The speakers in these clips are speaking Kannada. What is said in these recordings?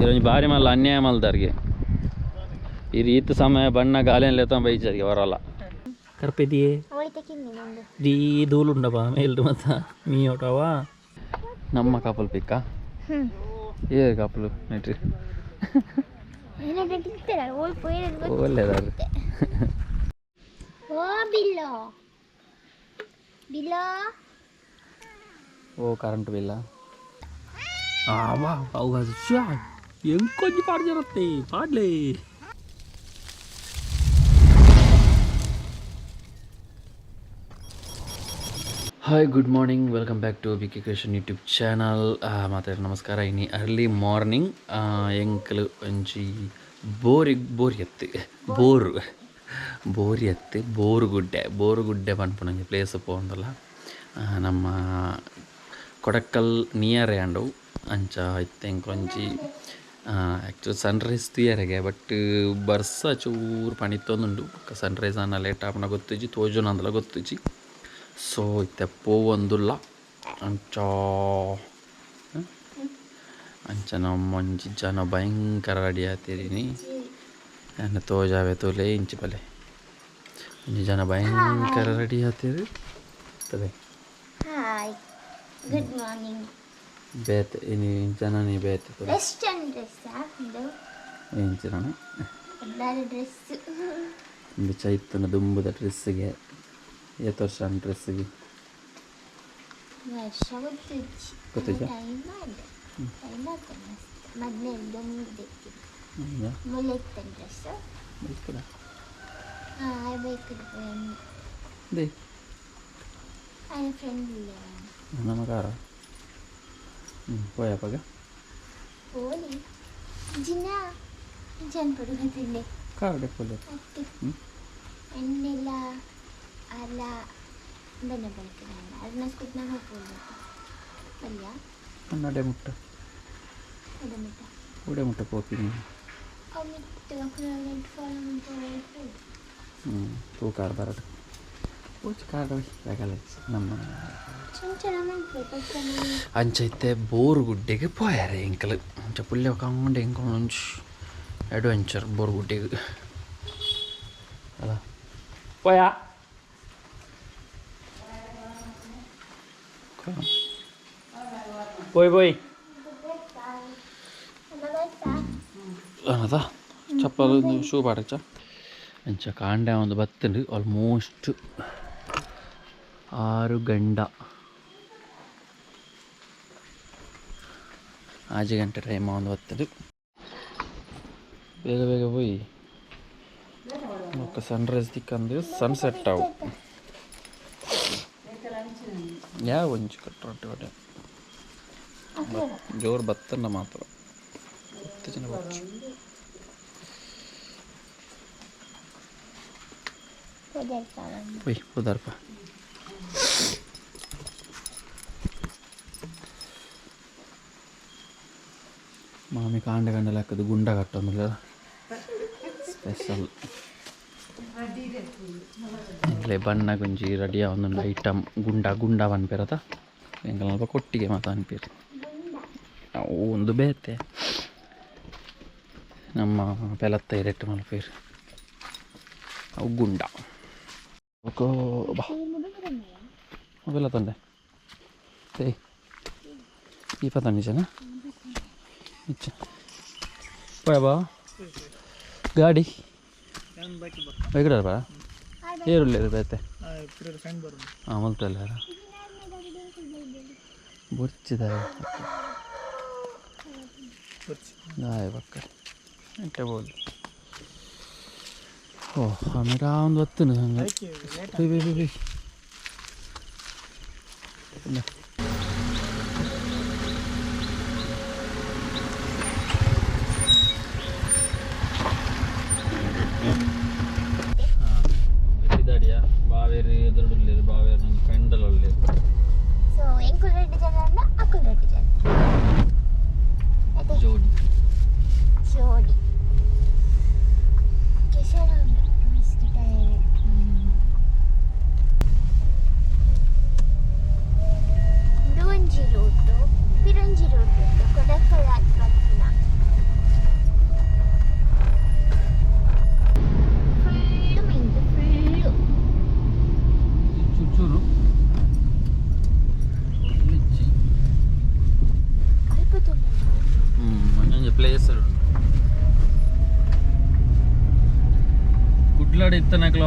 ఈరోజు భార్య మళ్ళీ అన్యాయం మళ్ళీ జరిగాయి. ఇది ఈత సమయ బండిన గాలేం లేతాం పోయి జరిగే వరల కరపేది దీ ఉండవా? మేలు మీ ఒకటవా నమ్మ కప్పులు పిక్క. ఏ కప్పులు నెట్రి ఓ కరెంటు బిల్లా. ఆ వా అవుగా ಹೆಂಗ್ hi good morning welcome back to B K Creation YouTube channel ಮಾತಾಡಿ ನಮಸ್ಕಾರ. ಇನಿ ಅರ್ಲಿ ಮಾರ್ನಿಂಗ್ ಎಂಕಲು ಒಂಜಿ ಬೋರಿ ಬೋರಿ. ಎತ್ತು ಬೋರು ಬೋರಿ ಎತ್ತು ಬೋರುಗುಡ್ಡೆ ಬೋರುಗುಡ್ಡೆ ಪನ್ಪುನಂಜಿ ಪ್ಲೇಸ್ ಪೋಂದಲ್ಲ ನಮ್ಮ ಕೊಡಕಲ್ ನಿಯರ್ ಆಂಡು ಅಂಚ ಇತ್ತೆಂಕೊಂಜಿ ಆ್ಯಕ್ಚುಲಿ സൺറൈസ് ತುಯರೆಗೆ ಬಟ್ ಬರ್ಸ ಚೂರು ಪಣಿತ್ತೊಂದುಂಡು ಸನ್ರೈಸ್ ಆನ ಲೇಟ್ ಆಪನ ಗೊತ್ತುಜಿ ತೋಜೋನ ಅಂದಲ ಗೊತ್ತುಜಿ ಸೊ ಇತ್ತೆ ಪೋವೊಂದುಲ್ಲ ಅಂಚೋ. ಹ? ಅಂಚ ನಮ್ಮ ಒಂಜಿ ಜನ ಭಯಂಕರ ರೆಡಿ ಆತಿರಿನಿ ನನ್ನ ತೋಜಾವೆ ತೋಲೆ, ಇಂಚಿ ಬಲೆ ಒಂಜಿ ಜನ ಭಯಂಕರ ರೆಡಿ ಆತಿರಿ ತಲೆ. ಗುಡ್ ಮಾರ್ನಿಂಗ್ ಬೇತೆ ಇನಿ ಜನನಿ ಬೇತೆ ತೋಲೆ ವೆಸ್ಟರ್ನ್ ಡ್ರೆಸ್ ಇಂಚಿನ ಡ್ರೆಸ್ ಒಂದು ಚೈತನ ದುಂಬುದ ಡ್ರೆಸ್ಸಿಗೆ ಏತು ವರ್ಷ ಡ್ರೆಸ್ಸಿಗೆ ಇಲ್ಲ ನಮ್ಮ ಕಾರ ಹ್ಞೂ ಪೋಯಪ್ಪಗ ಓಲಿ ಜಿನ ಜನಪಡು ಗೊತ್ತಿಲ್ಲ ಕಾರ್ ಡೆಪ್ಪಲ್ಲಿ ಮತ್ತೆ ಹ್ಮ್. ಎಣ್ಣೆಲ್ಲ ಅಲ್ಲ ಬೆಣ್ಣೆ ಬೆಳಕಿನ ಅದನ್ನ ಸ್ಕೂಟ್ನ ಹೋಗ್ಬೋದು ಪಲ್ಯ ಕನ್ನಡೆ ಮುಟ್ಟ ಅದಮಿಟ್ಟ ಉಡೆ ಮುಟ್ಟ ಪೋಪಿ ನೀನು ಅಮಿತ್ತು ಅಕ್ರಲೆಂಟ್ ಫಾಲೋ అంచైతే బోరుగుడ్డకి పోయారు ఇంకలు అంచ పుల్లి ఒక అమౌంట్ ఇంకో నుంచి అడ్వెంచర్ బోరుగుడ్డకి అలా పోయా పోయి పోయి ಅನ್ನೋದಾ ಚಪ್ಪಲ್ ಶೂ ಬಾಡಚ್ಚ ಅಂಚ ಕಾಂಡೆ ಒಂದು ಬತ್ತಂಡು ಆಲ್ಮೋಸ್ಟ್ ಆರು ಗಂಡ. ಆಜು ಗಂಟೆ ಟೈಮ್ ಒಂದು ಹೊತ್ತದು. ಬೇಗ ಬೇಗ ಹೋಯ್. ಸನ್ ಸನ್ರೈಸ್ ದಿಕ್ಕಂದು ಸನ್ಸೆಟ್ ಅವು ಯಾವ ಒಂಚು ಕಟ್ಟೊಟ್ಟು ಕಡೆ ಜೋರು ಬತ್ತನ್ನ ಮಾತ್ರ. ಹತ್ತು ಜನ ಬಚ್ಚು. ಹೋಯ್ ಹೋದಾರ್ಪ ಮಾಮಿ ಕಾಂಡ ಕಂಡ ಲೆಕ್ಕದ ಗುಂಡ ಕಟ್ಟೊಂದಿಲ್ಲ ಸ್ಪೆಷಲ್ ಇಲ್ಲೇ ಬಣ್ಣ ಗುಂಜಿ ರೆಡಿ ಒಂದೊಂದು ಐಟಮ್ ಗುಂಡ ಗುಂಡ ಅನ್ಪಿರದ ಹೆಂಗಲ್ಲ ಸ್ವಲ್ಪ ಕೊಟ್ಟಿಗೆ ಮಾತ ಅನ್ಪಿರಿ. ಅವು ಒಂದು ಬೇತೆ. ನಮ್ಮ ಪೆಲತ್ತ ಇರೆಟ್ಟು ಮಲ್ಪಿರಿ. ಅವು ಗುಂಡ. ಬಾ. ಮೊಬೈಲ ತಂದೆ. ಏಯ್ ಈ ಪತ ಪಯ ಬಾ ಗಾಡಿ ವೈಕಡ ಬಾ ಏರುಳ್ಳಿ ಇರುತ್ತೆ ಹಾಂ ಮಲ್ತಲ್ಲ ಬೊರ್ಚಿದ್ದಾರೆ ಗಾಯ ಪಕ್ಕ ಇಟ್ಟಬೋದು ಓ ಆಮೇಲೆ ಆ ಒಂದು ಹತ್ತನು ಹಂಗೆ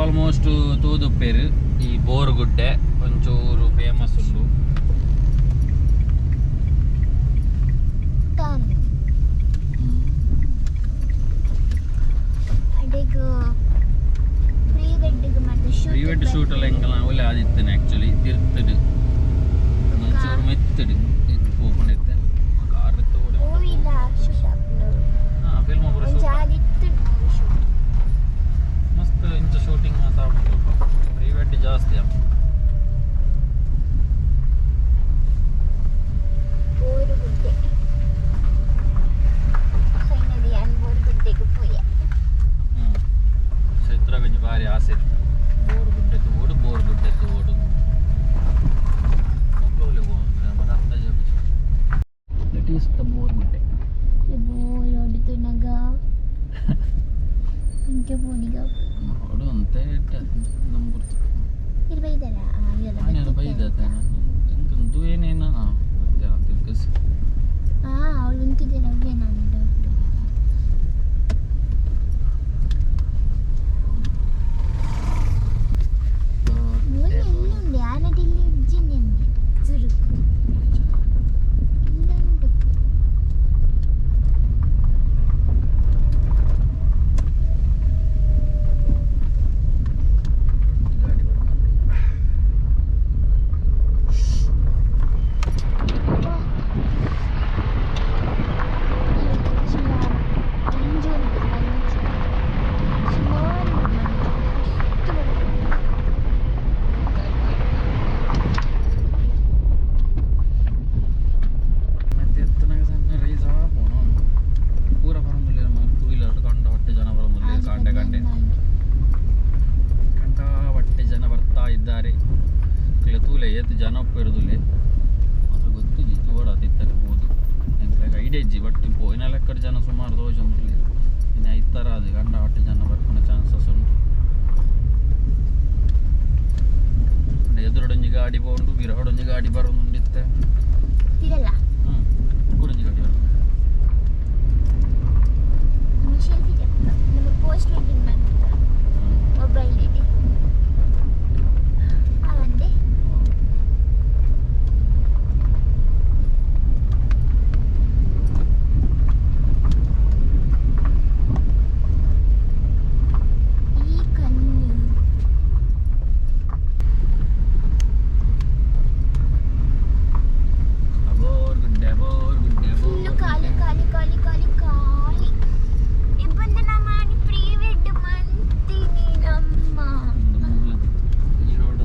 ಆಲ್ಮೋಸ್ಟ್ ತೂದುಪ್ಪೇರು ಈ ಬೋರ್ ಗುಡ್ಡೆ ಒಂಚೂರು ಫೇಮಸ್ ಉಂಡು. ಮತ್ತೆ ಶೂಟ್ ಪ್ರೀವೆಡ್ ಶೂಟ್ ಒಳ್ಳೆ ಆದಿತ್ತೇನೆ ಆ್ಯಕ್ಚುಲಿ ತಿರ್ತಡು ಒಂಚೂರು ಮೆತ್ತಡು ಏತ್ ಜನ ಒಪ್ಪಿರುದುಲೆ ಮಾತ್ರ ಗೊತ್ತು ಜಿತ್ತು ಓಡ ತಿತ್ತರೆ ಹೋದು. ಎಂಕ್ಲಾಗ ಐಡಿಯಾ ಇಜ್ಜಿ ಬಟ್ ಪೋಯಿನ ಲೆಕ್ಕದ ಜನ ಸುಮಾರು ದೋಷ ಅಂದ್ರಲಿ ಇನ್ನು ಐತರ ಅದು ಗಂಡ ಹೊಟ್ಟೆ ಜನ ಬರ್ಕೊಂಡ ಚಾನ್ಸಸ್ ಉಂಟು. ಎದುರೊಡೊಂಜಿ ಗಾಡಿ ಬೋಂಡು ಬಿರಹೊಡೊಂಜಿ ಗಾಡಿ ಬರೋದುಂಡಿತ್ತೆ ಹ್ಞೂ ಕುಡೊಂಜಿ ಗಾಡಿ ಬರೋದು ಪೋಸ್ಟ್ ಮಾಡ್ತಾರೆ ಮೊಬೈಲ್ ಇಡಿ ಅವಂದೆ ಈ ಕಣ್ಣು ಬೋರ್ ಗುಡ್ಡೆ ಬೋರ್ ಗುಡ್ಡೆ ಫುಲ್ಲು ಬೋರ್ ಖಾಲಿ ಖಾಲಿ ಖಾಲಿ ಖಾಲಿ ಖಾಲಿ ಇಬ್ಬಂದು ನಮ್ಮ ಪ್ರೀ ವೆಡ್ ಮಂತೀನಿ ನಮ್ಮ ಒಂದು ಮೂಲ ಈ ರೋಡ್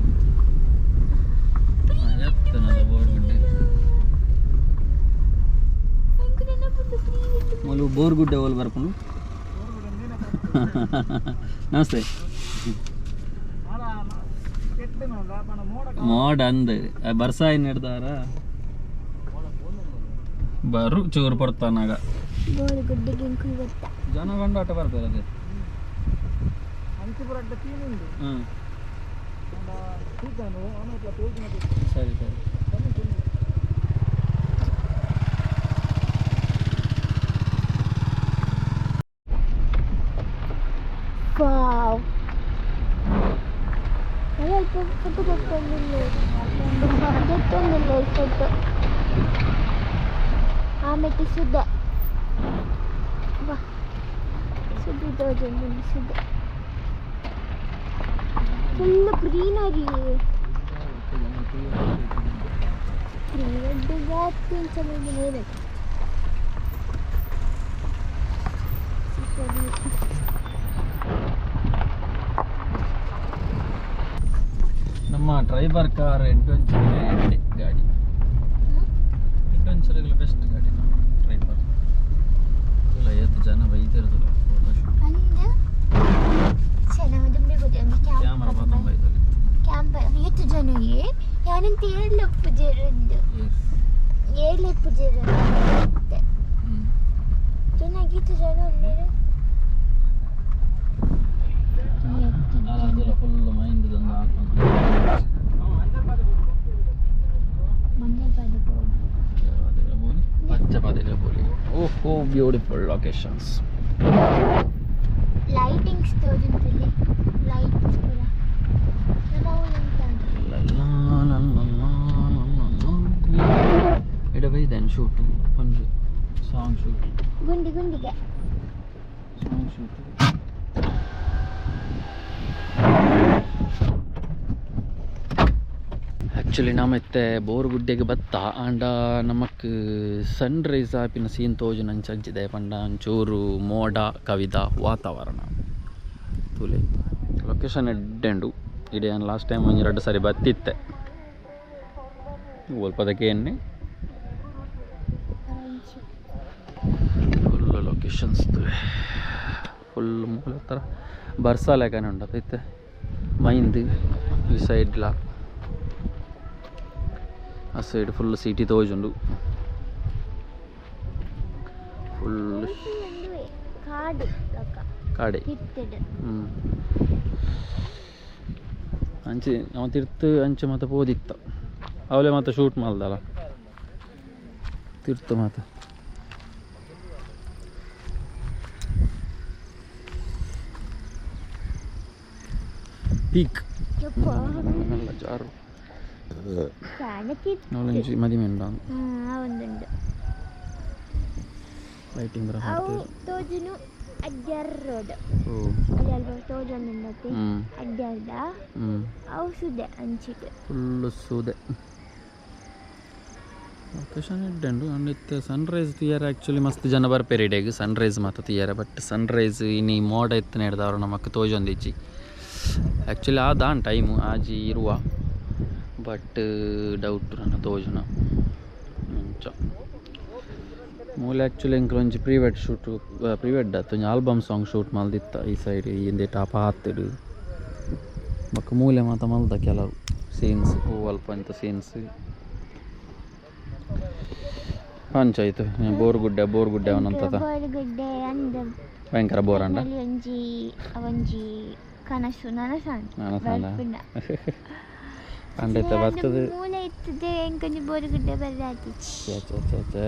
ಎತ್ತನದ ಬೋರ್ ಗುಡ್ಡೆ ನಂಗೆ ನೆನಪುಂಟು ಪ್ರೀ ವೆಡ್ ಮೊಲು ಬೋರ್ ಗುಡ್ಡೆ ಹೋಲ್ ಬರ್ಕೊಂಡು. ನಮಸ್ತೆ. ಮೋಡ ಅಂದ. ಬರ್ಸಾಯಿ ಹಿಡ್ದಾರ ಬರು ಚೂರು ಪಡ್ತಾನಾಗ ಜನ ಗುಡ್ಡೆಗೆ ಆಟ ಬರ್ತಾರೆ ಅದೇ. ಸರಿ ಸರಿ. ഫുഡ് തെറ്റൊന്നുമില്ലേ തെറ്റൊന്നുമില്ലേ ഫുഡ് ആമയ്ക്ക് ശുദ്ധ ശുദ്ധ ശുദ്ധ full greenery greenery Thank you. ನಮ್ಮ ಡ್ರೈವರ್ ಕಾರ್ ಅಡ್ವೆಂಚರ್ ಗಾಡಿ. ಅಡ್ವೆಂಚರ್ಗಳ ಬೆಸ್ಟ್ ಗಾಡಿ ಡ್ರೈವರ್ ಇಲ್ಲ ಎಷ್ಟು ಜನ ಬೈದಿರೋದಿಲ್ಲ ಕ್ಯಾಮ್ರಾ ಕ್ಯಾಂಪ್ ಬೈದಲ್ಲಿ ಕ್ಯಾಂಪ್ ಎಷ್ಟು ಜನಗೆ ಯಾರಂತ ಏಳು ಪೂಜೆರಂದು ಏಳು ಪೂಜೆರಂದು ಹ್ಞೂ ಚೆನ್ನಾಗಿತ್ತು ಜನ ಅಲ್ಲೇ. ಅದೆಲ್ಲ ಫುಲ್ ಮೈಂಡ್ ತಂದು ಹಾಕೊಂಡು ಮಂಜಲ್ ಪಾದ ಅದೆಲ್ಲ ಬೋಲಿ ಪಚ್ಚ ಪಾದೆಲ್ಲ ಬೋಲಿ ಓಹೋ beautiful locations lightings ತೋಜುಂತಲ್ಲಿ actually bore ಗುಡ್ಡೆಗ್ ಬತ್ತ ಆಂಡ ನಮಕ್ ಸನ್ ರೈಸ್ ಆಪಿನ ಸೀನ್ ತೋಜು ನಂಚ ಅಜ್ಜಿದೆ ಪಂಡ ಒಂಚೂರು ಮೋಡ, ಕವಿದ ವಾತಾವರಣ. ತುಲೆ. ಲೊಕೇಶನ್ ಎಡ್ಡೆಂಡು. ಇಡೀ ಲಾಸ್ಟ್ ಟೈಮ್ ಒಂದು ಎರಡು ಸಾರಿ ಬತ್ತಿತ್ತೆ ಎಣ್ಣೆ. ಆರೆಂಜ್ ಫುಲ್ ಲೊಕೇಶನ್ಸ್ ಫುಲ್ ಮೂಲ ಥರ ಬರ್ಸ ಲೆಕ್ಕನೆ ಉಂಟು ಇತ್ತೆ ಮೈಂದ್, ಈ ಸೈಡ್ಲ ಆ ಸೈಡ್ ಫುಲ್ ಸಿಟಿ ತೋಜುಂಡು ಫುಲ್ ಕಾಡೆ ಹ್ಞೂ ಅಂಚೆ ನಾವು ತಿರ್ತು ಅಂಚೆ ಮತ್ತೆ ಪೋದಿತ್ತ ಅವಲೇ ಮತ್ತೆ ಶೂಟ್ ಮಾಡ್ದಲ್ಲ ತಿರ್ತು ಮಾತ ಪೀಕ್ ಯಪ್ಪ ಸನ್ರೈಸ್ ತಿಯರ್ ಆಕ್ಚುಲಿ ಮಸ್ತ್ ಜನ ಬರ್ಪೇರಿ ಡೇಗ್ ಸನ್ರೈಸ್ ಮಾತ ತಿಯರ ಬಟ್ ಸನ್ರೈಸ್ ಇನ್ನೀ ಮೋಡ ಎತ್ತ ನಡೆದವರು ನಮಕ್ ತೋಜೊಂದಿಜ್ಜಿ. ಆ್ಯಕ್ಚುಲಿ ಆ ದಾನ್ ಟೈಮ್ ಆಜಿ ಇರುವ. ಬಟ್ ಡೌಟ್ ನನ್ನ ತೋಜುನ. ಮುಂಚ. ಮೂಲ ಆ್ಯಕ್ಚುಲಿ ಎಂಕ್ಲು ಒಂಜಿ ಶೂಟ್ ಪ್ರೀವೆಡ್ ಆತು ಒಂಜಿ ಆಲ್ಬಮ್ ಸಾಂಗ್ ಶೂಟ್ ಮಲ್ದಿತ್ತ ಈ ಸೈಡ್ ಹಿಂದೆ ಟಾಪ ಹಾತಿಡು ಬೊಕ್ಕ ಮೂಲೆ ಮಾತ ಮಲ್ದ ಕೆಲವು ಸೀನ್ಸ್ ಹೂ ಅಲ್ಪ ಸೀನ್ಸ್ ಬೋರ್ ಬೋರ್ಗುಡ್ಡೆ ಬೋರ್ಗುಡ್ಡೆ ಅವನಂತದ? ಭಯಂಕರ ಬೋರ್ ಅಂಡ ಕನಸು ನನಸಾನ್ ಛೆ, ಛೆ.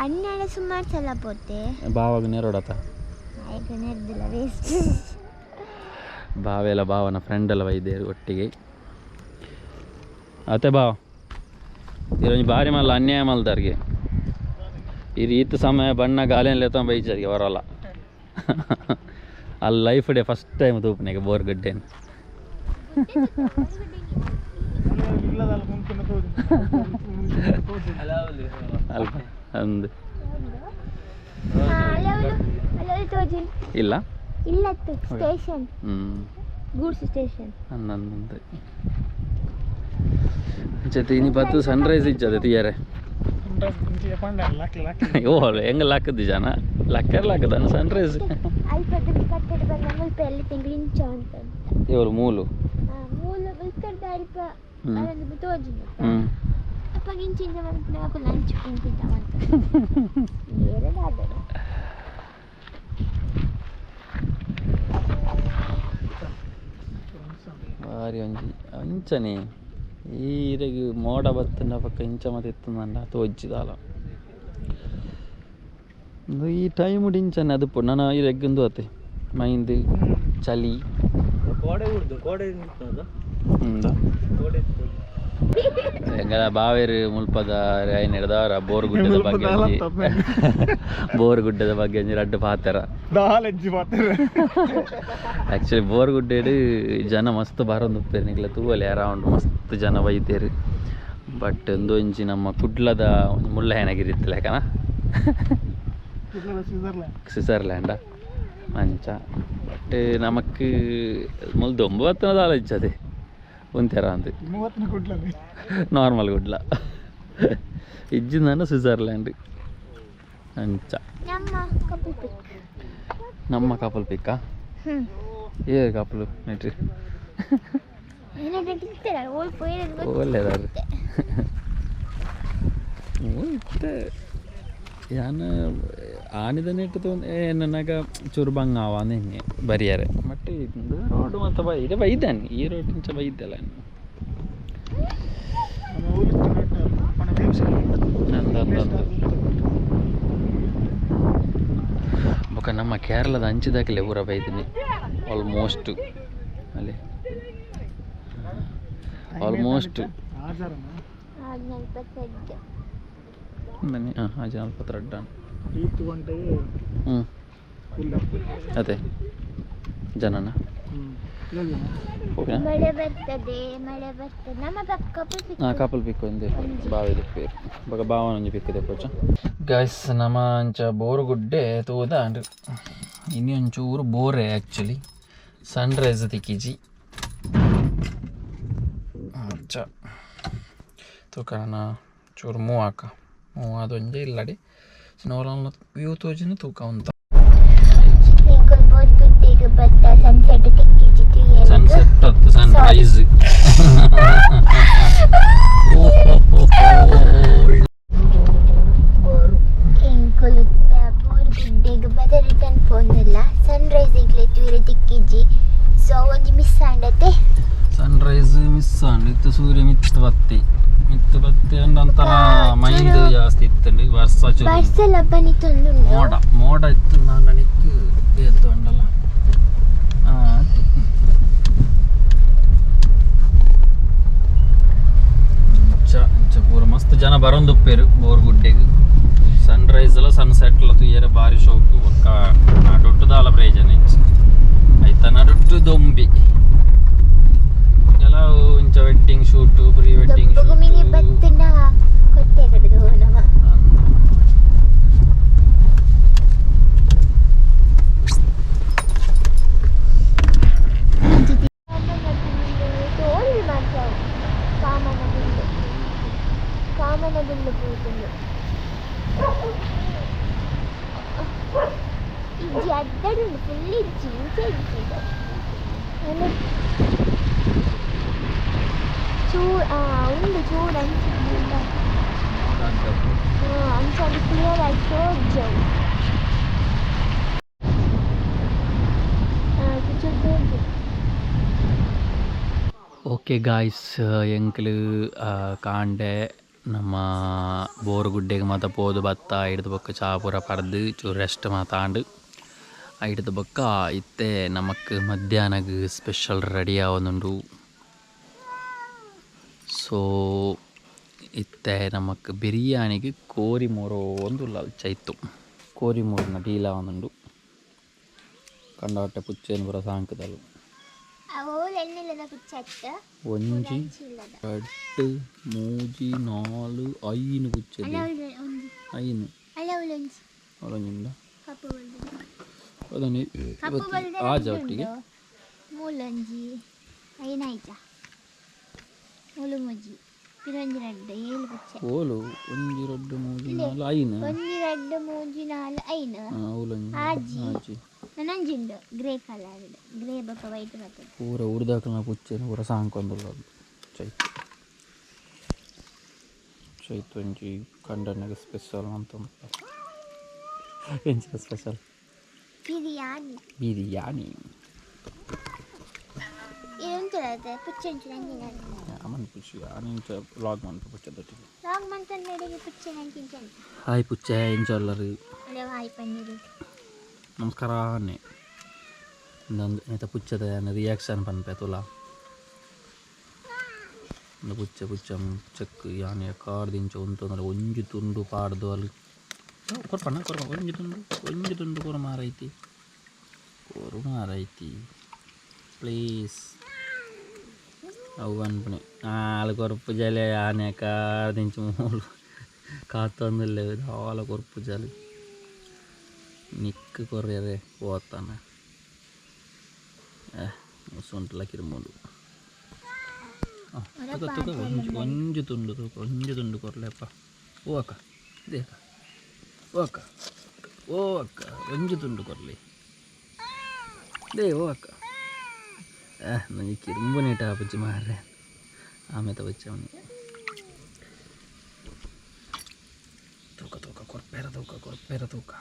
ಅಣ್ಣಾಡ ಸುಮಾರು ಸಲ ಪೋತೆ ಬಾವಾಗ ನೇರೋಡತ ವೇಸ್ಟ್ ಬಾವೆಲ್ಲ ಬಾವನ ಫ್ರೆಂಡ್ ಎಲ್ಲ ಬೈದೇರು ಒಟ್ಟಿಗೆ ಅತ್ತೆ ಬಾವ ಇರೊಂಜಿ ಬಾರಿ ಮಲ್ಲ ಅನ್ಯಾಯ ಮಲ್ದಾರ್ಗೆ ಈ ರೀತಿ ಸಮಯ ಬಣ್ಣ ಗಾಲಿಯಲ್ಲಿ ಎತ್ತ ಬೈಚಾರಿಗೆ ಬರೋಲ್ಲ ಅಲ್ಲಿ ಲೈಫ್ ಡೇ ಫಸ್ಟ್ ಟೈಮ್ ತೂಪನಿಗೆ ಬೋರ್ಗಡ್ಡೆನು ಅಂದು ಇಲ್ಲ ಇಲ್ಲತ್ತು ಸ್ಟೇಷನ್ ಗೂಡ್ಸ್ ಸ್ಟೇಷನ್ ಹನ್ನೊಂದು. ಜೊತೆ ಇನಿ ಬತ್ತು ಸನ್ರೈಸ್ ಇಜ್ಜದೆ ತಿಯರೆ. ಓ ಹೆಂಗ ಲಾಕದ್ದು ಜನ? ಲಕ್ಕರ್ ಲಾಕದನ ಸನ್ರೈಸ್ ಅಲ್ಪದ ಕಟ್ಟಡ ಬಂದ ತಿಂಗಳು ಇಂಚ ಅಂತ ಇವರು ಮೂಲು ಮೂಲ ಬಿಸ್ಕಟ್ ಅಲ್ಪ ಹ್ಮ್. ಅದೊಂದು ತೋಜಿ ಹ್ಞೂ ಅಪ್ಪ ಇಂಚಿಂದ ಬಂದು ನಾವು ಲಂಚ್ ತಿಂತಿದ್ದಾವಂತ ಎರಡಾದರೆ ಭಾರಿ ಒಂಜಿ ಅಂಚನೆ. ಈರೆಗ್ ಮೋಡ ಬತ್ತನ ಪಕ್ಕ ಇಂಚ ಮತ್ತೆ ಎತ್ತಂದಂಡ ತೋಜ್ಜಿದಾಲ ಇಂದು ಈ ಟೈಮ್ ಇಂಚನೆ ಅದು ಪು ನಾನು ಈರೆಗ್ಗಂದು ಅತ್ತೆ ಮೈಂದು ಚಳಿ. ಹ್ಞೂ ಎಂಗಲ ಬಾವೇರು ಮುಲ್ಪದ ರೈ ನಡೆದವರ? ಬೋರ್ ಗುಡ್ಡದ ಬಗ್ಗೆ ಬೋರ್ ಗುಡ್ಡದ ಬಗ್ಗೆ ರಡ್ಡು ಪಾತರ. ಆಕ್ಚುಲಿ ಬೋರ್ ಗುಡ್ಡೆಡು ಜನ ಮಸ್ತ್ ಬಾರೊಂದು ಉಪ್ಪೇರು ನಿಗ್ಲ ತೂವಲೆ ಅರೌಂಡ್ ಮಸ್ತ್ ಜನ ಬೈತೇರಿ ಬಟ್ ಒಂದು ಇಂಚಿ ನಮ್ಮ ಕುಡ್ಲದ ಮುಳ್ಳ ಹೆಣಗಿರಿ ಲೆಕ್ಕನ ಸ್ವಿಟ್ಜರ್ಲ್ಯಾಂಡ. ಮಂಚ ಬಟ್ ನಮಕ್ ಮುಲ್ದು ಒಂಬತ್ತನದ ಆಲೋಚದೆ ಒಂಥರ ಅಂತ ನಾರ್ಮಲ್ ಗುಡ್ಲ ಇಜ್ಜಿಂದ ಸ್ವಿಟ್ಜರ್ಲ್ಯಾಂಡ್ ಅಂಚ ನಮ್ಮ ಕಪಲ್ ಪಿಕ್ ನಮ್ಮ ಕಪಲ್ ಪಿಕ್ಕಾ ಹ್ಞೂ ಏ ಕಪಲು ನೆಟ್ರಿ ಏನಾದ್ರೆ ಕಿತ್ತಲ್ಲ ಓಲ್ ಆನಿದನ್ನಿಟ್ಟು ಏನಾಗ ಚೂರು ನನಗ ಹಿಂಗೆ ಬರಿಯಾರೆ. ಬಟ್ ಇದು ರೋಡ್ ಮತ್ತು ಬೈ ಇದೆ ಬೈದಾನೆ ಈ ರೋಡ್ ಇಂಚ ಬೈದಲ್ಲ ಬೊಕ ನಮ್ಮ ಕೇರಳದ ಅಂಚಿದಾಕಲೆ ಊರ ಬೈದಿನಿ ಆಲ್ಮೋಸ್ಟ್ ಅಲ್ಲಿ. ಆಲ್ಮೋಸ್ಟ್ ಹಾಂ ಹಾಂ ಜನಾಲ್ಪತ್ತೆರಡು ಈತ್ತು ಗಂಟೆಗೆ ಅದೇ. ಜನನ. ಮಳೆ ನಮ್ಮ ಪಿಕ್ ಹಾಂ ಬಾವಿ ಪಿಕ್ ಬಗ ಬಾವನ ಒಂಜಿ ಪಿಕ್ ಇದೆ ಗೈಸ್ ನಮ್ಮ ಅಂಚ ಬೋರ್ ಗುಡ್ಡೆ ತೂದ ಇನ್ನೊಂಚೂರು ಬೋರೆ ಆ್ಯಕ್ಚುಲಿ ಸನ್ ರೈಸ್ ತಿಕ್ಕಿಜಿ. ಅಂಚ. ತೂಕಣ ಚೂರು ಮೂವಾಕ ಮೂವಾದೊಂಜೆ ಇಲ್ಲಡಿ. నేను వాళ్ళు యూత్ వచ్చిన తూక ఉంత ಆ, ಅತ್ತು. ಇಂಚ ಇಂಚ ಪೂರ ಮಸ್ತ್ ಜನ ಬರೊಂದುಪ್ಪೇರು ಬೋರ್ಗುಡ್ಡೆಗೆ. ಸನ್ ರೈಸ್ ಎಲ್ಲ ಸನ್ಸೆಟ್ ಎಲ್ಲ ತುಯ್ಯರೆ ಬಾರಿ ಶೋಕು ಒಕ್ಕ ನಡುಟ್ಟು ದಾಲ ಪ್ರಯೋಜನ ಇಂಚ ಐತ ನಡುಟ್ಟು ದೊಂಬಿ. ಕೆಲವು ಇಂಚ wedding shoot pre wedding shoot Okay, guys. I na. İcaddan fırlı cinse ನಮ್ಮ ಬೋರುಗುಡ್ಡೆಗೆ ಮಾತ ಪೋದು ಬತ್ತ ಹಿಡ್ದು ಬೊಕ್ಕ ಚಾಪುರ, ಪರ್ದು ಚೂರು ರೆಸ್ಟ್ ಮಾತಾಂಡು ಹಿಡ್ದು ಬೊಕ್ಕ ಇತ್ತೆ ನಮಕ್ ಮಧ್ಯಾಹ್ನಗ್ ಸ್ಪೆಷಲ್ ರೆಡಿ ಆವೊಂದುಂಡು ಸೊ, ಇತ್ತೆ ನಮಕ್ ಬಿರಿಯಾನಿಗೆ ಕೋರಿ ಮೋರೋ ಒಂದು ಲಲ್ಚೈತು ಕೋರಿ ಮೋರ್ನ ಡೀಲ್ ಆವೊಂದುಂಡು ಕಂಡಾಟ ಪುಚ್ಚೇನು ಪೂರ ಸಾಂಕದಲ್ಲ. ಒಂಜಿ ಎಟ್ಟು ಮೂಜಿ ನಾಲು ಐನು ಕುಚ್ಚದೆ ಐನು ಬಲ್ದು ಅದನ್ನು ಆಜ ಒಟ್ಟಿಗೆ. ಮೂಲೊಂಜಿ ಐನಾಯ್ತ ಮೂಲು ಮುಜ್ಜಿ ಪಿರೊಂಜಿ ರಡ್ಡು ಏಳು ಪುಚ್ಚೆ ಓಲು ಒಂಜಿ ರಡ್ಡು ಮೂಜಿ ನಾಲು ಐನು ಒಂಜಿ ರಡ್ಡು ಮೂಜಿ ನಾಲು ಐನು ಅವಳೊಂಜಿ ಆಜಿ. ಆಜಿ. ನನಂಜಿಂಡು ಗ್ರೇ ಕಲರ್ ಗ್ರೇ ಬೊಕ್ಕ ವೈಟ್ ಬರ್ತದೆ ಪೂರ ಉರ್ದಾಕಲ್ನ ಪುಚ್ಚೇನು ಪೂರ ಸಾಂಕೊಂದುಲ್ಲ ಚೈತು ಚೈತು ಒಂಜಿ ಕಂಡನಿಗೆ ಸ್ಪೆಷಲ್ ಅಂತ ಎಂಚ ಸ್ಪೆಷಲ್ ಬಿರಿಯಾನಿ ಬಿರಿಯಾನಿ ಎಂತದ ಪುಚ್ಚಂಚು ನಂಜಿನ ಆಮನ್ ಪುಚ್ಚಿ ಆನಿಂಚ ವ್ಲಾಗ್ ಮಾಡ್ತು ಪುಚ್ಚದೊಟ್ಟಿಗೆ ಲಾಗ್ ಮಂತನ್ ಮೇಡೆಗೆ ಪುಚ್ಚೆ ನಂಚಿಂಚನ್ ಹಾಯ್ ಪುಚ್ಚೆ ಎಂಚಲ್ಲರು ಅಲ್ಲ ಹಾಯ್ ಪನ್ನೀರು ನಮಸ್ಕಾರ ಅನ್ನೆ ಇನ್ನೊಂದು ನೆತ ಪುಚ್ಚದ ರಿಯಾಕ್ಷನ್ ಪನ್ಪೆ ತುಲ ಒಂದು ಪುಚ್ಚ ಪುಚ್ಚ ಚೆಕ್ ಯಾನೆ ಕಾರ್ದಿಂಚ ಉಂತಂದ್ರೆ ಒಂಜಿ ತುಂಡು ಪಾಡ್ದು ಅಲ್ಲಿ ಕೊರ್ಪಣ್ಣ ಕೊರ್ಪ ಒಂಜಿ ತುಂಡು ಒಂಜಿ ತುಂಡು ಕೊರ ಮಾರೈತಿ ಕೊರು ಮಾರೈತಿ ಪ್ಲೀಸ್ ಅವು ಅನ್ಪಣೆ ನಾಲ್ ಕೊರಪು ಜಲೆ ಆನೆ ಕಾರ್ದಿಂಚ ಮೂಲು ಕಾತೊಂದಿಲ್ಲ ಹಾಲ ಕೊರಪು ಜಲೆ ನಿಕ್ಕ ಕೊರ್ರೆ ಓದ್ತಾನೆ ಏ ಮುಸುಂಟಲ ಕಿರುಮೂಲು ತುಕ ತುಕ ಒಂಜು ಒಂಜು ತುಂಡು ತೂಕ ಒಂಜು ತುಂಡು ಕೊರ್ಲೆಪ್ಪ ಓ ಅಕ್ಕ ದೇ ಅಕ್ಕ ಓ ಅಕ್ಕ ಓ ಅಕ್ಕ ಒಂಜು ತುಂಡು ಕೊರ್ಲಿ ದೇ ಓ ಅಕ್ಕ ಏ ನನಗೆ ಕಿರುಂಬು ನೀಟ ಪುಚ್ಚಿ ಮಾರ್ರೆ ಆಮೇಲೆ ಪುಚ್ಚ ಅವನಿಗೆ ತೂಕ ತೂಕ ಕೊರ್ಪೆರ ತೂಕ ಕೊರ್ಪೆರ ತೂಕ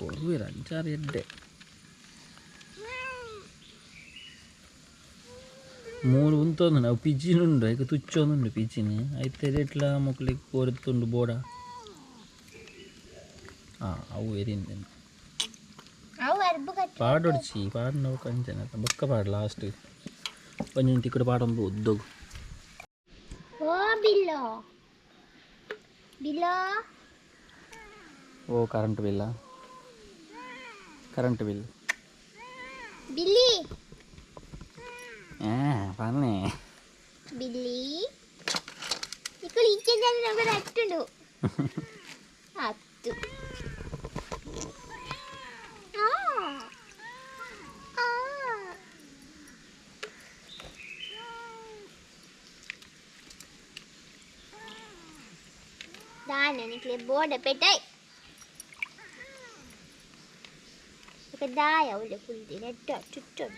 కొడుకు రంచారు ఎడ్డే మూడు ఉంటుంది అవి పిచ్చినుండు ఇక తుచ్చోనుండు పిచ్చిని అయితే ఎట్లా మొక్కలకి కోరుతుండు బోడ. అవు ఎరింది. పాడొడిచి పాడిన కంచెన. బొక్క పాడు లాస్ట్ కొంచెం ఇక్కడ పాడం ఉద్దోగు ఓ కరెంటు బిల్లా. కరెంటు బిల్ బిల్లి. పని బిల్లి. ఇక్కడ ఇచ్చేదాన్ని కూడా అట్టుండు. అత్తు దాన్ని నీకు బోర్డ పెట్టాయి. كداية ولا كل دينا دا تتم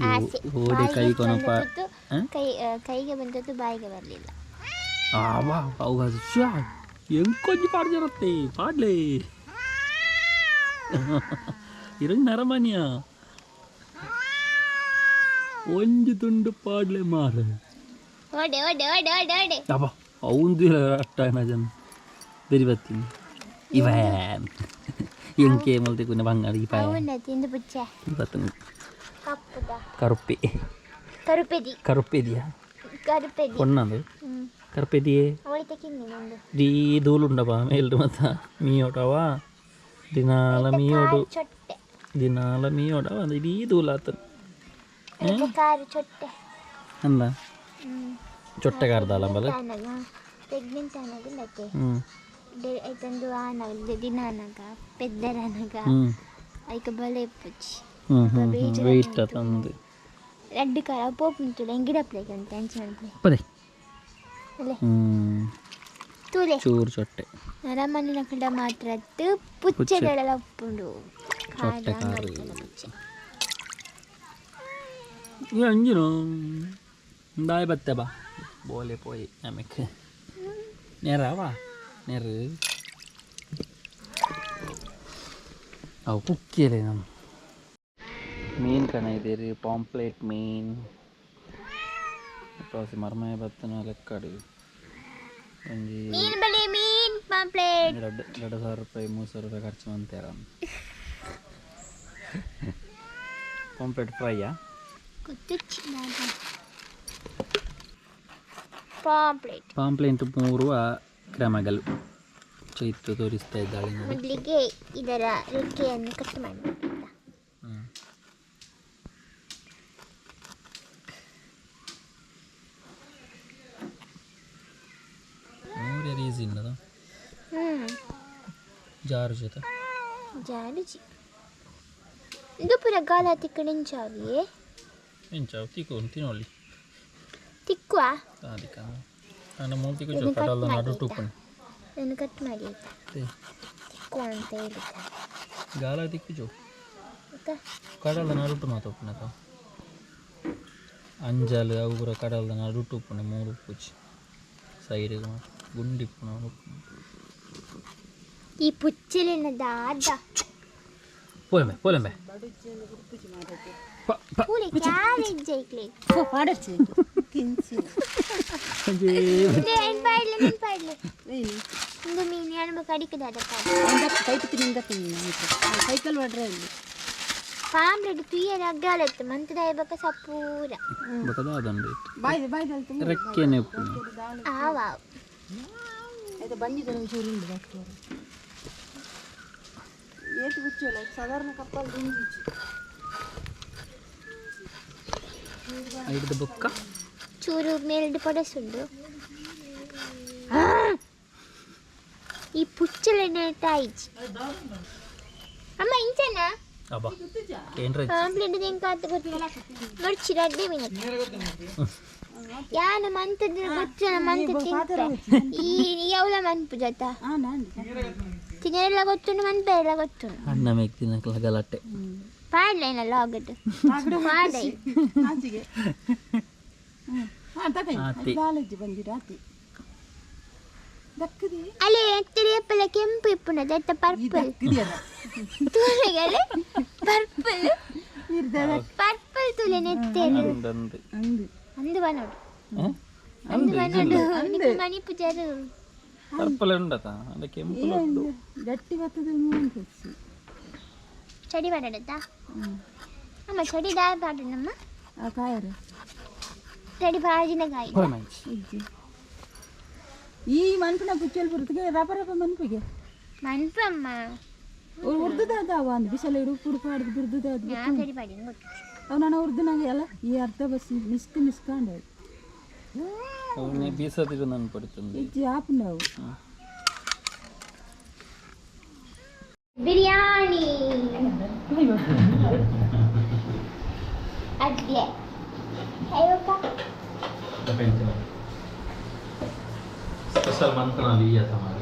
Asik. Oh, dia kali kau nampak. ಕೈ ಆ, ಕೈಗೆ ಬಂದದ್ದು ಬಾಯಿಗೆ ಬರಲಿಲ್ಲ ಅವಾ ಅವು ಶಾ ಹೆಂಗ್ ಕೊಂಚ ಪಾಡ್ದಿರತ್ತೆ ಪಾಡ್ಲೆ ಇರಂಗ್ ನರಮನಿಯ ಒಂಜಿ ತುಂಡು ಪಾಡ್ಲೆ ಮಾರ ಓಡೆ ಓಡೆ ಓಡೆ ಓಡೆ ಓಡೆ ಅಪ್ಪ ಅವಂದು ಅಷ್ಟ ಜನ ಬೆರಿ ಬರ್ತೀನಿ ಇವ್ಯಾನ್ ಎಂಕೆ ಮಲ್ತೆ ಕುನ್ನ ಬಂಗಾರ ಈ ಪಾಯ ಅವನ್ನ ತಿಂದು ಪುಚ್ಚ ಇವತ್ತು ಕಪ್ಪುದ ಕರುಪ್ಪೆ ಕರುಪೆದಿ ಕರುಪ್ಪೆದಿಯಾ ಕರುಪೆದಿ പൊണ്ണത് ಹ್ಮ್ ಕರ್ಪೆದಿಯೇ ಅವಳಿತ ಕಿನ್ನಿ ಒಂದು ದೀ ದೂಲುಂಡಪ್ಪ ಮೇಲ್ಡು ಮತ್ತ ಮೀಯೋಟವಾ ದಿನಾಲ ಮೀಯೋಡು ಚೊಟ್ಟೆ ದಿನಾಲ ಮೀಯೋಡವ ಒಂದು ಇಡೀ ದೂಲಾತ ಅದಕ್ಕೆ ಕಾರು ಚೊಟ್ಟೆ ಅಂದ ಹ್ಮ್ ಚೊಟ್ಟೆಗಾರ್ದಲ್ಲ ಅಂಬಲ ಆನಗ ಪ್ರೆಗ್ನೆಂಟ್ ಆನಗ ಮತ್ತೆ ಹ್ಞೂ ಐತಂದು ಆನಗ ದಿನ ಆನಗ ಪೆದ್ದರ ಆನಗ ಹ್ಞೂ ಐಕ ಬಲೆ ಪುಚ್ಚಿ ಹ್ಞೂ ಹ್ಞೂ ಹ್ಞೂ ವೆಯ್ಟ್ ತಂದು റെഡ് కలర్ పోపు చూడ ఎంగిడ ప్లేకండి టెన్షన్ పదే തൂലേ ചൂറ് ചൊട്ടെ നേരം മണ്ണിനൊക്കെ മാത്രത്ത് പുച്ചലുള്ള ഉപ്പുണ്ട് അഞ്ചിനോ? എന്തായ പത്തബാ പോലെ പോയി നമുക്ക്. നേരാവാ നേര്. കുക്കിയല്ലേ നമ്മൾ ಮೀನು ಕಣ ಇದೀರಿ ಪಾಂಪ್ಲೇಟ್ ಮೀನ್. ಪ್ರವಾಸಿ ಮರ್ಮಯ ಬತ್ತನ ಲೆಕ್ಕಡು. ಒಂಜಿ ಮೀನ್ ಬಲೆ ಮೀನ್ ಪಾಂಪ್ಲೇಟ್ ಎರಡು ಎರಡು ಸಾವಿರ ರೂಪಾಯಿ ಮೂರು ಸಾವಿರ ರೂಪಾಯಿ ಖರ್ಚು ಅಂತಾರ ಪಾಂಪ್ಲೇಟ್ ಫ್ರೈಯಾ? ಪಾಂಪ್ಲೇಟ್ ಪಾಂಪ್ಲೇಟ್ ಮೂರು ಕ್ರಮಗಳು ಚೈತ್ರ ತೋರಿಸ್ತಾ ಇದ್ದಾಳೆ ಮೊದಲಿಗೆ ಇದರ ರೆಕ್ಕೆಯನ್ನು ಕಟ್ ಮಾಡಿ. ಜಾರು ಜೊತೆ ಜಾಡಿಜಿ ಇದು ಪುರ ಗಾಲ ತಿಕ್ಕಣಿಂಚಾವಿಯೇ ಎಂಚಾವು ತಿಕ್ಕು ತಿನ್ನೋಲಿ ತಿಕ್ಕುವ ಅದಕ್ಕ ನನ್ನ ಮೂತಿಗೆ ಇದನ್ನ cut ಚೊಕ್ಕಟಲ್ಲ ಮಾಡಿ ನಡು ಆಯ್ತಾ? ಟುಪ್ಪಣಿ ನಾನು ಕಟ್ ಮಾಡಿ ಆಯ್ತಾ ತಿಕ್ಕುವ ಅಂತ ಹೇಳಿದ್ದಾರೆ ಗಾಲ ತಿಕ್ಕು ಜೋ ಆಯ್ತಾ ಕಡಲ ನಡುಟು ಮಾತೊಪ್ಪನತ ಅಂಜಲ್ ಅವು ಪೂರ ಕಡಲ್ದ ನಡುಟು ಉಪ್ಪುನೆ ಮೂರು ಪೂಚಿ ಸೈಡ್ಗೆ ಗುಂಡಿಪ್ಪುನ ಈ ഈ പുച്ചിലിന് ദാദാ പോലമേ പോലമേ പാമ്പെടുത്ത് ഈ അഗാലെത്ത് മന്ത്രായ ബക്ക സപ്പൂര ആവാ ഇത് ബഞ്ഞിതൊരു ചൂരുണ്ട് ഡോക്ടർ ಡಾಕ್ಟರ್ ಏಟು ಬಿಚ್ಚಲ್ಲ ಸಾಧಾರಣ ಕಪ್ಪಲ್ ದುಂಜಿಚ್ಚು ಹಿಡಿದ ಬೊಕ್ಕ ಚೂರು ಮೇಲ್ದು ಪಡಸುಂಡು ಈ ಪುಚ್ಚಲೆನೆ ಟಾಯ್ಚಿ ಅಮ್ಮ ಇಂಚನ ಅಬ್ಬ ಏನ್ರ ಪಾಂಪ್ಲೆಟ್ ಹೆಂಗ್ ಕಾತು ಗೊತ್ತಿಲ್ಲ ಮರ್ಚಿ ರಡ್ಡೆ ಮೀನು ಯಾನ ಮಂತದ ಗೊತ್ತಿಲ್ಲ ಮಂತ ತಿಂತ ಈ ಯಾವಲ ಮನ್ಪು ಜೊತ ಹಾಂ ನಾನು ಗಲಾಟೆ. ಪಾಡ್ಲೇನಲ್ಲ ಹೋಗಟ್ಟು ಮಾಡೈ ಆಚೆಗೆ ಹಾಂ ತಗೈ. ಆತಿ. ಕಾಲೇಜ್ ಬಂದಿರ ಆತಿ. ದಕ್ಕದಿ? ಅಲ್ಲೇ ಎತ್ತರಿಯಪ್ಪಲ ಕೆಂಪು ಇಪ್ಪುನ ಎತ್ತ ಪರ್ಪಲ್ ತೂಲೆಗಲೆ ಪರ್ಪಲ್ ಪರ್ಪಲ್ ತುಲೆ ನೆತ್ತೇರು ಅಂದು ಬನೋಡು ಅಂದು ಬನೋಡು ನಿಕ್ಕು ಮಣಿ ಪೂಜಾರು ಪರ್ಪಲ್ ಉಂಡತ ಅಂದ್ರೆ ಕೆಂಪು ಉಂಟು ಗಟ್ಟಿ ಬರ್ತದೆ ನೋಡಿ ಚಡಿ ಬಡಡತ್ತ ಅಮ್ಮ ಚಡಿ ದಾಯ ಪಾಡು ನಮ್ಮ? ಆ ಕಾಯರ. ಚಡಿ ಬಾಜಿನ ಗಾಯಿ ಇಜ್ಜಿ. ಈ ಮನ್ಪಿನ ಪುಚ್ಚಲ್ ಬರ್ತಗೆ ರಪ ರಪ ಮನ್ಪಿಗೆ? ಮನ್ಪಮ್ಮ. ಉರ್ದುದಾದವ ಅಂದ್ ಬಿಸಲ ಇಡು ಪುಡುಪ ಬಿರ್ದುದಾದ ಬಿರ್ದುದ ಅದು ನಾ ಚಡಿ ಬಾಡಿ ಗೊತ್ತು ನಾನು ಉರ್ದಿನಾಗ ಎಲ್ಲ ಈ ಅರ್ಧ ಬಸ್ ಮಿಸ್ಕ್ ಮಿಸ್ಕಾಂಡ అవును బీసతికి నన్ను పడుతుంది బిర్యానీ అట్లే స్పెషల్ మంత్ నా వీయ తమాలి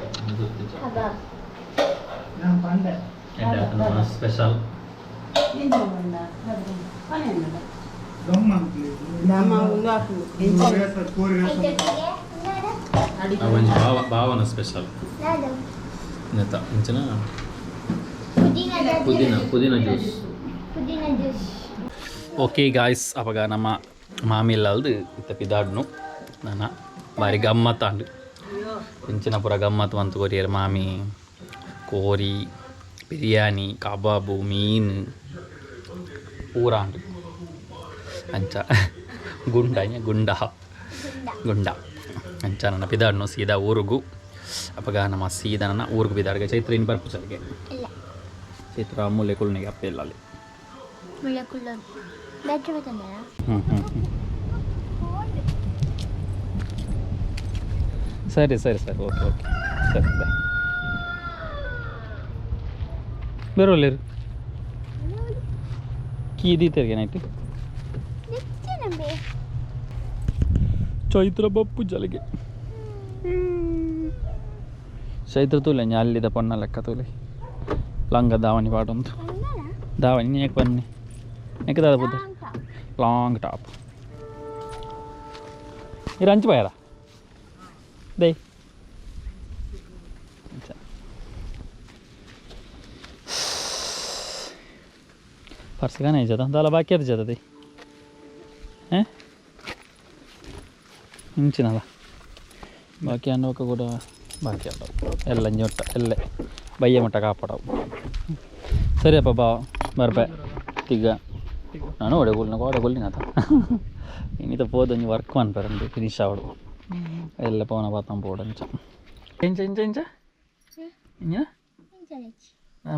స్పెషల్ ఏం చేయమన్నా పని అన్నదా ಸ್ಪೆಷಲ್ ದಮ್ ಅಂತಲೇ ಕೋರಿ ಜೊತೆಗೆ ಅವನ ಭಾವ ಭಾವನ ಸ್ಪೆಷಲ್ ನಾನು ನೆತ್ತ ಇಂಚಿನ ಪುದೀನದ ಪುದೀನ ಪುದೀನ ಜ್ಯೂಸ್ ಪುದೀನ ಜ್ಯೂಸ್ ಓಕೆ ಗಾಯ್ಸ್ ಅವಾಗ ನಮ್ಮ ಮಾಮಿಲ್ಲಲ್ದು ಇತ್ತ ಪಿದಾಡ್ನು ನನ್ನ ಬಾರಿ ಗಮ್ಮತ್ತಾಂಡು ಇಂಚಿನ ಪೂರ ಗಮ್ಮತ್ತು ಬಂತು ಕೊರಿಯರ್ ಮಾಮಿ ಕೋರಿ ಬಿರಿಯಾನಿ ಕಬಾಬು ಮೀನು ಪೂರಾಂಡು ಅಂಚ. ಗುಂಡ ಗುಂಡ. ಗುಂಡ. ಅಂಚ ನನ್ನ ಪಿದಾಡ್ನು ಸೀದಾ ಊರುಗು. ಅಪಗ ನಮ್ಮ ಸೀದಾ ನನ್ನ ಊರಿಗೆ ಬಿದಾಡ್ಗೆ ಚೈತ್ರ ಇನ್ನು ಬರ್ಪು ಇಲ್ಲ. ಚೈತ್ರ ಮೂಲೆ ಕುಳ್ನಿಗೆ ಅಪ್ಪ ಇಲ್ಲ ಅಲ್ಲಿ. ಹ್ಞೂ ಹ್ಞೂ ಹ್ಞೂ ಸರಿ ಸರಿ ಸರಿ. Okay okay. ಸರಿ ಬಾಯ್. ಬರೋಲ್ಲ ಕೀ ತೆರಿಗೆ ನೈಟ್ ನಂಬಿ ಚೈತ್ರ ಬಪ್ಪು ಜಲಗೆ. ಚೈತ್ರ ತೂಲೆ ಅಲ್ಲಿದ ಪೊನ್ನ ಲೆಕ್ಕ ತೂಲೆ. ಲಂಗ ದಾವಣಿ ಪಾಡೊಂದು. ದಾವಣಿ ನೇಕ್ ಬನ್ನಿ? ನೆಕ್ ದಾದ ಬುದ್ಧ? Long top. ಇರ ಅಂಚು ಬಾಯರ ದೈ. ಪರ್ಸಗಾನ ಐಜದ? ದಾಲ ಬಾಕಿ ಅದು ಜದ ದೈ ഏ ഇഞ്ചിനതാ ബാക്കി അന്നൊക്കെ കൂടെ ബാക്കി ഉണ്ടാവും എല്ലാം ഞൊട്ട എല്ല ബയ്യ മുട്ട കാപ്പടാവും ಸರಿ ಅಪ್ಪ ಬಾ ಬರ್ಬೆ ತಿಗ ನಾನು ಒಡೆಗೂಲ್ನ ಒಡೆಗೂಲಿನ ಆತ ಇನ್ನಿತ ಪೋದು ಒಂಜಿ ವರ್ಕ್ ಮನ್ಪರಂದು ಫಿನಿಶ್ ಆವಡು ಎಲ್ಲ ಪೋನ ಬಾತಾಂ ಪೋಡು ಅಂಚ ಎಂಚ ಎಂಚ ಎಂಚ ಇಂಜ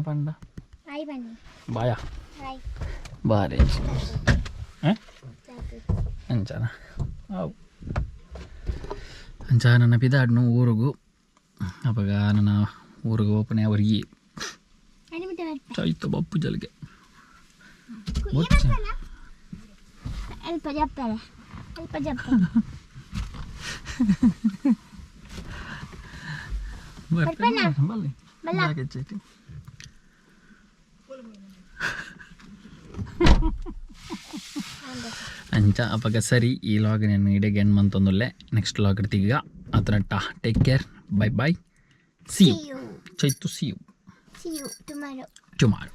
ಪಂಡ ಬಾಯ ಬಾರೆ ಅಂಚಾನ ಅವು ಅಂಚ ನನ್ನ ಪಿದಾಡ್ನು ಊರಿಗೂ. ಅವಾಗ ನನ್ನ ಊರಿಗೆ ಓಪನೆ ಅವ್ರಿಗೆ ಚೈತ ಬಪ್ಪು ಜಲ್ಗೆ. ಅಲ್ಪ ಜಪ್ಪಲೆ ಅಂಚ ಅವಾಗ ಸರಿ ಈ ಲಾಗ್ ನಾನು ಇಡೀ ಗೇನ್ ಮಂತೊಂದುಲ್ಲೆ ನೆಕ್ಸ್ಟ್ ಲಾಗ್ ಇಡ್ತೀಗ ಅದನ್ನ ಟಾ take care bye bye see you Chaitu see you see you tomorrow tomorrow